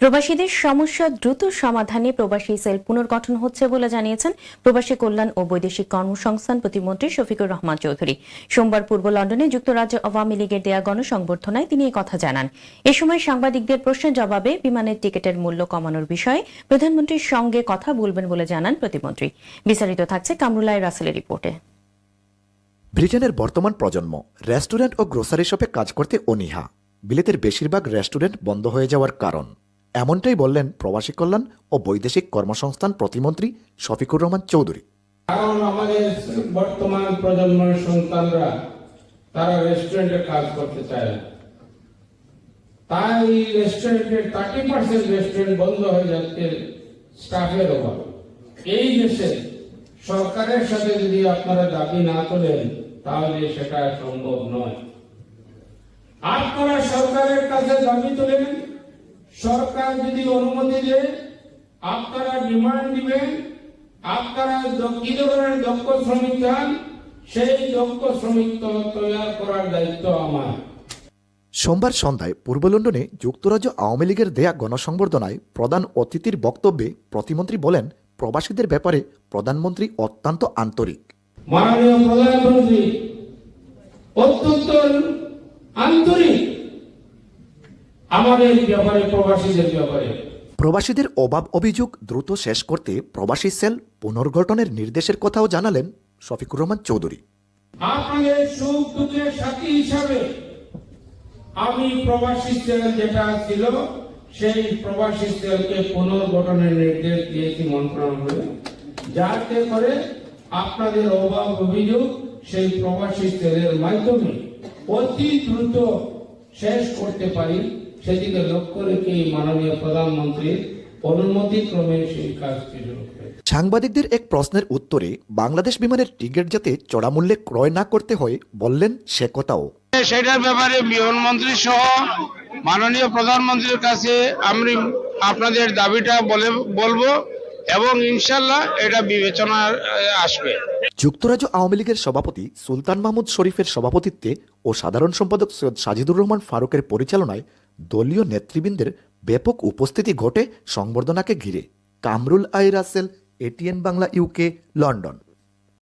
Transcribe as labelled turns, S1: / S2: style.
S1: প্রবাসীদের সমস্যা দ্রুত সমাধানে প্রবাসী সেল পুনর্গঠন হচ্ছে বলে জানিয়েছেন প্রবাসী কল্যাণ ও বৈদেশিক কর্মসংস্থান প্রতিমন্ত্রী শফিকুর রহমান চৌধুরী। সোমবার পূর্ব লন্ডনে যুক্তরাজ্য আওয়ামী লীগের দেয়া গণসংবর্ধনায় তিনি কথা জানান। এ সময় সাংবাদিকদের প্রশ্নের জবাবে বিমানের টিকিটের মূল্য কমানোর বিষয়ে প্রধানমন্ত্রীর সঙ্গে কথা বলবেন বলে জানান প্রতিমন্ত্রী। বিস্তারিত থাকছে কামরুল্লাহ রাসেলের রিপোর্টে।
S2: ব্রিটেনের বর্তমান প্রজন্ম রেস্টুরেন্ট ও গ্রোসারি শপে কাজ করতে অনীহা। বিলেতের বেশিরভাগ রেস্টুরেন্ট বন্ধ হয়ে যাওয়ার কারণ। এমনটাই বললেন প্রবাসী কল্যাণ ও বৈদেশিক কর্মসংস্থান প্রতিমন্ত্রী শফিকুর রহমান চৌধুরী।
S3: কারণ আমাদের বর্তমান প্রজন্মের সন্তানরা তারা রেস্টুরেন্টে কাজ করতে চায় না। তাই রেস্টুরেন্টের থার্টি পার্সেন্ট রেস্টুরেন্ট বন্ধ হয়ে যাচ্ছে স্টাফের অভাব। এই দেশে সরকারের সাথে যদি আপনারা দাবি না তোলেন, তাহলে সেটা সম্ভব নয়। আপনারা সরকারের কাছে দাবি তোলেন সরকার যদি অনুমতি দেয় আপনারা ডিমান্ড দিবেন আপনারা কি ধরনের দক্ষ শ্রমিক চান সেই দক্ষ শ্রমিক তৈরি করার দায়িত্ব আমার।
S2: সোমবার সন্ধ্যায় পূর্ব লন্ডনে যুক্তরাজ্য আওয়ামী লীগের দেয়া গণসংবর্ধনায় প্রধান অতিথির বক্তব্যে প্রতিমন্ত্রী বলেন প্রবাসীদের ব্যাপারে প্রধানমন্ত্রী অত্যন্ত আন্তরিক।
S3: মাননীয় প্রধানমন্ত্রী অত্যন্ত আন্তরিক আমাদের ব্যাপারে প্রবাসীদের ব্যাপারে।
S2: প্রবাসীদের অভাব অভিযোগ দ্রুত শেষ করতে প্রবাসী সেল পুনর্গঠনের নির্দেশের কথাও জানালেন শফিকুর রহমান চৌধুরী।
S3: আপনাদের সুখ দুঃখের সাথী হিসাবে আমি প্রবাসী সেল যেটা ছিল সেই প্রবাসী সেলকে পুনর্গঠনের নির্দেশ দিয়েছি মন্ত্রণালয়ে। যাতে করে আপনাদের অভাব অভিযোগ সেই প্রবাসী সেলের মাধ্যমে অতি দ্রুত শেষ করতে পারি। সেদিকে লক্ষ্য রেখে মাননীয় প্রধানমন্ত্রীর অনুমতি ক্রমে সেই কাজটি শুরু
S2: সাংবাদিকদের এক প্রশ্নের উত্তরে বাংলাদেশ বিমানের টিকিট যাতে চড়া মূল্যে ক্রয় না করতে হয় বললেন সে কথাও।
S4: সেটার ব্যাপারে বিমানমন্ত্রী সহ মাননীয় প্রধানমন্ত্রীর কাছে আমি আপনাদের দাবিটা বলে বলব এবং ইনশাল্লাহ এটা বিবেচনায় আসবে।
S2: যুক্তরাজ্য আওয়ামী লীগের সভাপতি সুলতান মাহমুদ শরীফের সভাপতিত্বে ও সাধারণ সম্পাদক সৈয়দ সাজিদুর রহমান ফারুকের পরিচালনায় দলীয় নেতৃবৃন্দের ব্যাপক উপস্থিতি ঘটে সংবর্ধনাকে ঘিরে। Kamrul I Rasel ATN Bangla UK London.